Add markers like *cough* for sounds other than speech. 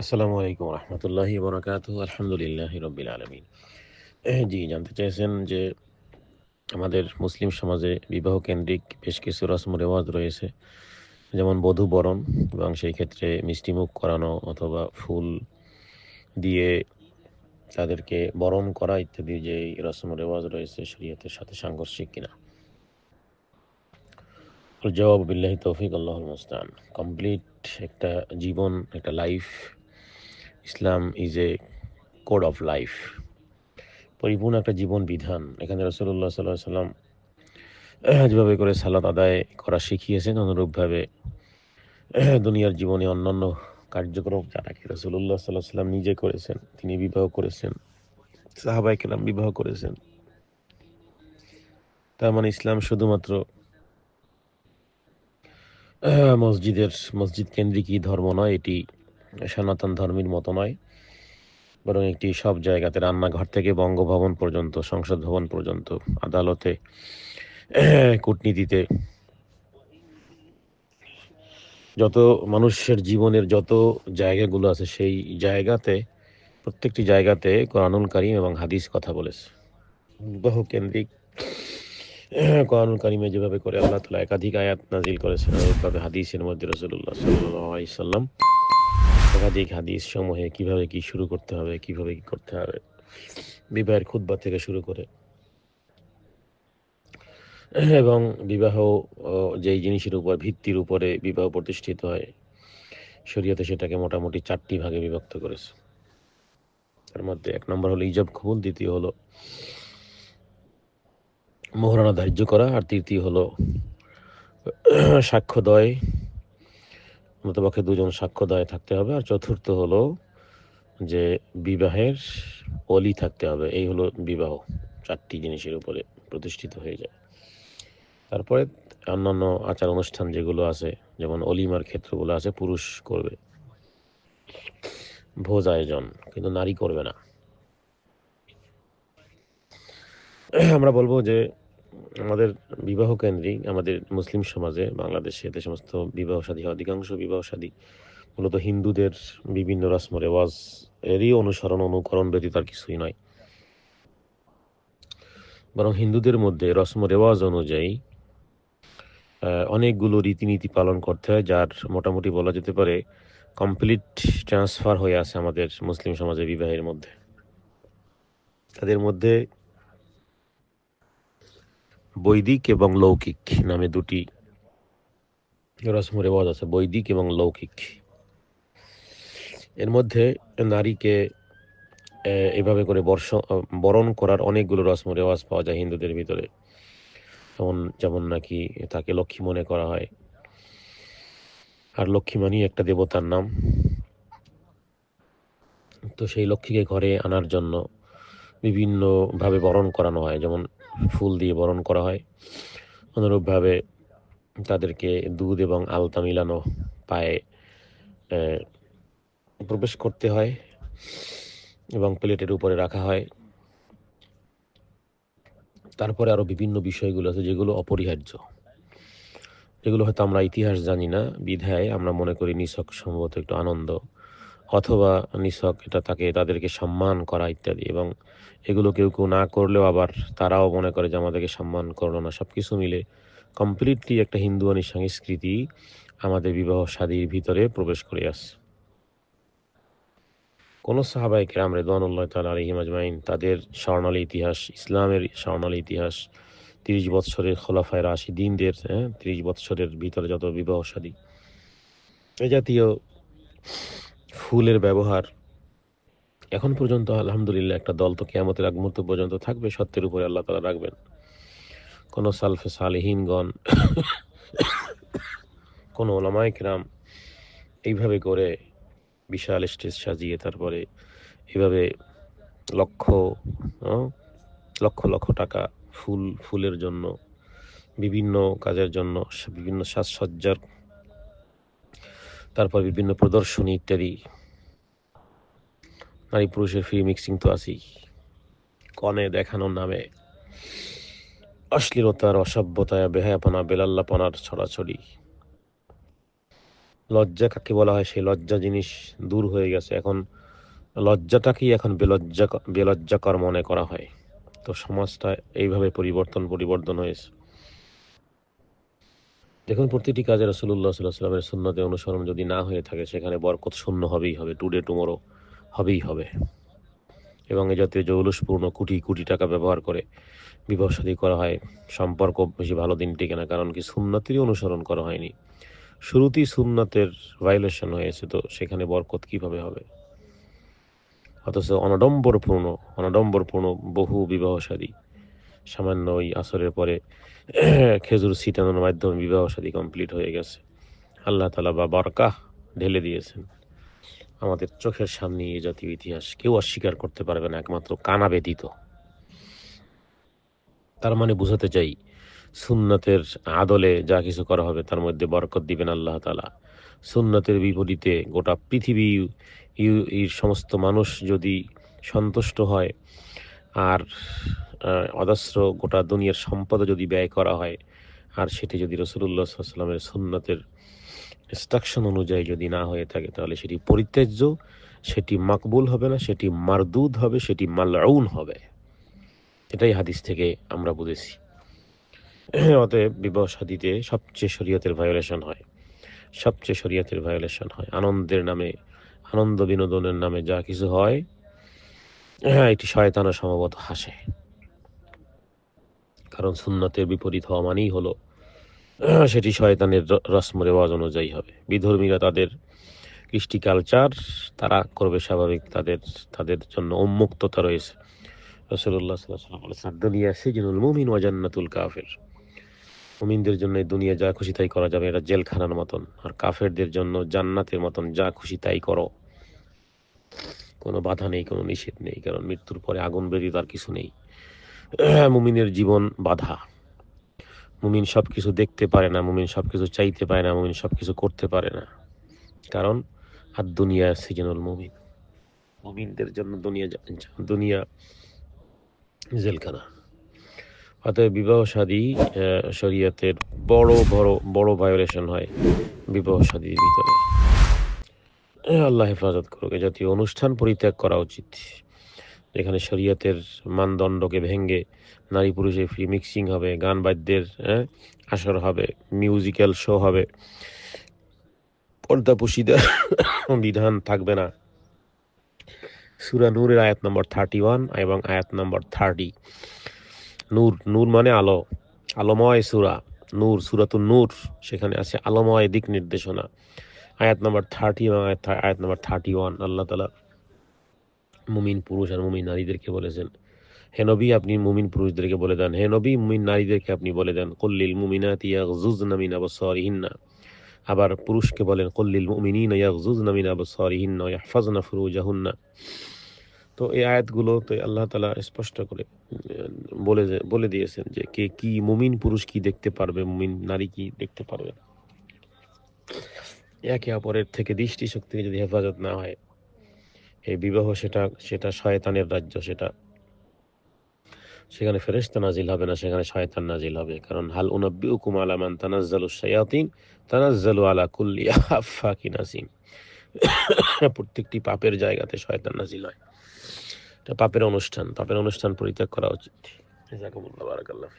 আসসালামু আলাইকুম রহমতুল্লাহি বরকাত আলহামদুলিল্লাহ রবিল আলমিন। জি, জানতে চাইছেন যে আমাদের মুসলিম সমাজে বিবাহ কেন্দ্রিক বেশ কিছু রসম রেওয়াজ রয়েছে, যেমন বধূ বরণ, এবং সেই ক্ষেত্রে মিষ্টিমুখ করানো অথবা ফুল দিয়ে তাদেরকে বরণ করা ইত্যাদি যে রসম রেওয়াজ রয়েছে, শরীয়তের সাথে সাংঘর্ষিক কিনা? জবাব, বিল্লাহি তৌফিক আল্লাহ মুস্তান কমপ্লিট একটা জীবন, একটা life Islam is a code of life পরিপূর্ণ একটা জীবন বিধান। এখানে রসুল্লাহ সাল্লাহ সাল্লাম *clears throat* যেভাবে করে সালাত আদায় করা শিখিয়েছেন, অনুরূপভাবে *clears throat* দুনিয়ার জীবনে অন্যান্য কার্যক্রম যারা কি রসুল্লাহ সাল্লাহ সাল্লাম নিজে করেছেন, তিনি বিবাহ করেছেন সাহাবাই কেলাম বিবাহ করেছেন। তার মানে ইসলাম শুধুমাত্র *clears throat* মসজিদের, মসজিদ কেন্দ্রিকই ধর্ম নয়, এটি সনাতন ধর্মের মতো নয়, বরং একটি সব জায়গাতে রান্নাঘর থেকে বঙ্গভবন পর্যন্ত, সংসদ ভবন পর্যন্ত, আদালতে, কূটনীতিতে যত মানুষের জীবনের যত জায়গাগুলো আছে, সেই জায়গাতে, প্রত্যেকটি জায়গাতে কোরআনুল কারিম এবং হাদিস কথা বলেছে। বিবাহ কেন্দ্রিক, কোরআনুল কারিমে যেভাবে করে আল্লাহ তালা একাধিক আয়াত নাজিল করেছেন হাদিসের মধ্যে রসুল্লাহ সাল্লাম একাধিক হাদিস সমূহে কীভাবে কি শুরু করতে হবে, কীভাবে কি করতে হবে? বিবাহের খুদ্া থেকে শুরু করে। এবং বিবাহ যেই জিনিসের উপর, ভিত্তির উপরে বিবাহ প্রতিষ্ঠিত হয়, শরীয়তে সেটাকে মোটামুটি চারটি ভাগে বিভক্ত করেছে। তার মধ্যে এক নম্বর হলো ইজব কবুল, দ্বিতীয় হলো মোহরানা ধার্য করা, আর তৃতীয় হলো সাক্ষ্যদয় মতপক্ষে দুজন সাক্ষ্যদয় থাকতে হবে। আর চতুর্থ হলো যে বিবাহের অলি থাকতে হবে। এই হলো বিবাহ। চারটি জিনিসের উপরে প্রতিষ্ঠিত হয়ে যায়। তারপরে অন্যান্য আচার অনুষ্ঠান যেগুলো আছে, যেমন অলিমার ক্ষেত্রগুলো আছে, পুরুষ করবে। ভোজ আয়োজন, কিন্তু নারী করবে না। আমরা বলব যে আমাদের বিবাহ কেন্দ্রিক আমাদের মুসলিম সমাজে, বাংলাদেশে যে সমস্ত বিবাহ সাদী অধিকাংশ বিবাহ সাদী মূলত হিন্দুদের বিভিন্ন রসম রেওয়াজ এরই অনুসরণ, অনুকরণ ব্যতীত আর কিছুই নয়। বরং হিন্দুদের মধ্যে রসম রেওয়াজ অনুযায়ী অনেকগুলো রীতিনীতি পালন করতে হয়, যার মোটামুটি বলা যেতে পারে কমপ্লিট ট্রান্সফার হয়ে আছে আমাদের মুসলিম সমাজে বিবাহের মধ্যে। তাদের মধ্যে বৈদিক এবং লৌকিক নামে দুটি রসম রেওয়াজ আছে, বৈদিক এবং লৌকিক। এর মধ্যে নারীকে এভাবে করে বর্ষ, বরণ করার অনেকগুলো রসম রেওয়াজ পাওয়া যায় হিন্দুদের ভিতরে। যেমন যেমন নাকি তাকে লক্ষ্মী মনে করা হয়। আর লক্ষ্মী মানি একটা দেবতার নাম। তো সেই লক্ষ্মীকে ঘরে আনার জন্য বিভিন্নভাবে বরণ করানো হয়। যেমন ফুল দিয়ে বরণ করা হয়। অনুরূপভাবে তাদেরকে দুধ এবং আলতা মিলানো পায়ে প্রবেশ করতে হয় এবং প্লেটের উপরে রাখা হয়। তারপরে আরও বিভিন্ন বিষয়গুলো আছে যেগুলো অপরিহার্য। যেগুলো হয়তো আমরা ইতিহাস জানি না, বিধায় আমরা মনে করি নিছক সম্ভবত একটু আনন্দ। অথবা নিছক, এটা তাকে, তাদেরকে সম্মান করা ইত্যাদি এবং এগুলো কেউ কেউ না করলেও আবার তারাও মনে করে যে আমাদেরকে সম্মান করল না। সব কিছু মিলে কমপ্লিটলি একটা হিন্দুয়ানি সংস্কৃতি আমাদের বিবাহ সাদীর ভিতরে প্রবেশ করে আসছে। কোনো সাহাবাই কেরাম রেদানুল্লাহ তাল আলহিম আজমাইন তাদের স্বর্ণালী ইতিহাস, ইসলামের স্বর্ণালী ইতিহাস, তিরিশ বৎসরের খোলাফায় রাশি দিনদের হ্যাঁ তিরিশ বৎসরের ভিতরে যত বিবাহ সাদী, এ জাতীয় ফুলের ব্যবহার। এখন পর্যন্ত আলহামদুলিল্লাহ একটা দল তো কেয়ামতের আগ মুহূর্ত পর্যন্ত থাকবে, সত্যের উপরে আল্লাহ তালা রাখবেন। কোনো সালফে সালেহীনগণ, কোনো ওলামাইকরাম এইভাবে করে বিশাল স্টেজ সাজিয়ে তারপরে এভাবে লক্ষ লক্ষ লক্ষ টাকা ফুল, ফুলের জন্য, বিভিন্ন কাজের জন্য, বিভিন্ন সাজসজ্জার তারপর বিভিন্ন প্রদর্শনী, ইত্যাদি। নারী পুরুষের ফ্রি মিক্সিং তো আছেই। কনে দেখানোর নামে। অশ্লীলতার অসভ্যতায় বেহায়াপনা, বেলাল্লাপনার ছড়াছড়ি। লজ্জা কাকে বলা হয়? সেই লজ্জা জিনিস দূর হয়ে গেছে। এখন লজ্জাটাকেই এখন বেলজ্জা বেলজ্জাকর মনে করা হয়। তো সমাজটা এইভাবে পরিবর্তন পরিবর্তন হয়েছে। দেখুন, প্রতিটি কাজে রসুল্লাহ সাল্লাহ সাল্লামের সুন্নতে অনুসরণ যদি না হয়ে থাকে, সেখানে বরকত শূন্য হবেই হবে টুডে টুমোরো হবেই হবে। এবং এ জাতীয় জৌলুসপূর্ণ কোটি কোটি টাকা ব্যবহার করে বিবাহশাদি করা হয়, সম্পর্ক বেশি ভালো দিন টিকে না, কারণ কি সুন্নতেরই অনুসরণ করা হয়নি। শুরুতেই সুন্নতের ভায়োলেশন হয়েছে, তো সেখানে বরকত কীভাবে হবে? অথচ অনডম্বরপূর্ণ অনডম্বরপূর্ণ বহু বিবাহ শাদী সামান্য ওই আসরের পরে খেজুর ছিটানোর মাধ্যমে বিবাহ শাদী কমপ্লিট হয়ে গেছে। আল্লাহ তালা বা বারকাহ ঢেলে দিয়েছেন। আমাদের চোখের সামনে এই জাতীয় ইতিহাস কেউ অস্বীকার করতে পারবে না, একমাত্র কানা ব্যতীত। তার মানে বুঝাতে চাই, সুন্নতের আদলে যা কিছু করা হবে তার মধ্যে বরকত দিবেন আল্লাহ তালা সুন্নতের বিপরীতে গোটা পৃথিবী সমস্ত মানুষ যদি সন্তুষ্ট হয় আর অজস্র গোটা দুনিয়ার সম্পদ যদি ব্যয় করা হয়, আর সেটি যদি রসুল্লাহ সাল্লামের সুন্নতের ইনস্ট্রাকশন অনুযায়ী যদি না হয়ে থাকে, তাহলে সেটি পরিত্যাজ্য, সেটি মাকবুল হবে না, সেটি মারদুদ হবে, সেটি মালাউন হবে। এটাই হাদিস থেকে আমরা বুঝেছি। অতএব বিবাহ শাদীতে সবচেয়ে শরীয়তের ভায়োলেশন হয়। সবচেয়ে শরীয়তের ভায়োলেশন হয়। আনন্দের নামে, আনন্দ বিনোদনের নামে যা কিছু হয় হ্যাঁ এটি শয়তানও সম্ভবত হাসে। কারণ সুন্নতের বিপরীত হওয়া মানেই হলো, সেটি শয়তানের রসম রেওয়াজ অনুযায়ী হবে। বিধর্মীরা তাদের কৃষ্টি কালচার, তারা করবে স্বাভাবিক তাদের তাদের জন্য উন্মুক্ততা রয়েছে। রসুল্লাহ বলেছেন দুনিয়া সিজনুল মুমিন ওয়া জান্নাতুল কাফের। মুমিনদের জন্য দুনিয়া যা খুশি তাই করা যাবে, এটা জেলখানার মতন। আর কাফেরদের জন্য জান্নাতের মতন যা খুশি তাই করো। কোনো বাধা নেই, কোনো নিষেধ নেই, কারণ মৃত্যুর পরে আগুন বেরিয়ে তার কিছু নেই। *clears throat* মুমিনের জীবন বাধা। মুমিন সব কিছু দেখতে পারে না, মুমিন সব কিছু চাইতে পারে না, মুমিন সব কিছু করতে পারে না। কারণ আর দুনিয়া সিজনুল মুমিন। মুমিনদের জন্য দুনিয়া দুনিয়া জেলখানা। অতএব বিবাহ শাদী শরীয়তের বড় বড় বড় ভায়োলেশন হয় বিবাহ শাদীর ভিতরে। আল্লাহ হেফাজত করুক এ জাতীয় অনুষ্ঠান পরিত্যাগ করা উচিত। যেখানে শরীয়তের মানদণ্ডকে ভেঙ্গে নারী পুরুষের ফ্রি মিক্সিং হবে গান বাদ্যের হ্যাঁ, আসর হবে মিউজিক্যাল শো হবে পর্দা বিধান থাকবে না। সুরা নূরের আয়াত নম্বর থার্টি ওয়ান এবং আয়াত নম্বর থার্টি নূর নূর মানে আলো আলোময় সুরা। নূর সুরাতুন নূর সেখানে আছে আলোময় দিক নির্দেশনা। আয়াত নম্বর থার্টি এবং আয়াত নম্বর থার্টি ওয়ান আল্লাহ তালা মুমিন পুরুষ আর মুমিন নারীদেরকে বলেছেন। হে নবী, আপনি মুমিন পুরুষদেরকে বলে দেন। হে নবী, মুমিন নারীদেরকে আপনি বলে দেন, কল্লিল মুমিনাতি ইয়াগজুজনা মিন আবসারিহিন্না। আবার পুরুষকে বলেন, কল্লিল মুমিনিনা ইয়াগজুজনা মিন আবসারিহিন্না ইয়াহফাজনা ফুরুজাহুন্না। তো এই আয়াতগুলো তো আল্লাহ তালা স্পষ্ট করে বলে বলে দিয়েছেন যে কে, কি মুমিন পুরুষ কি দেখতে পারবে, মুমিন নারী কি দেখতে পারবে একে অপরের থেকে দৃষ্টি শক্তি যদি হেফাজত না হয়, এই বিবাহ সেটা সেটা শয়তানের রাজ্য সেটা। সেখানে ফেরেশতা নাজিল হবে না, সেখানে শয়তান নাজিল হবে। কারণ, হাল উনাব্বিউকুম আলা মান তানাজ্জালু শায়াতিন, তানাজ্জালু আলা কুল্লি আফাকিন নাসিম প্রত্যেকটি পাপের জায়গাতে শয়তান নাজিল হয়। এটা পাপের অনুষ্ঠান পাপের অনুষ্ঠান পরিত্যাগ করা উচিত। জাজাকুমুল্লাহ, বারাকাল্লাহ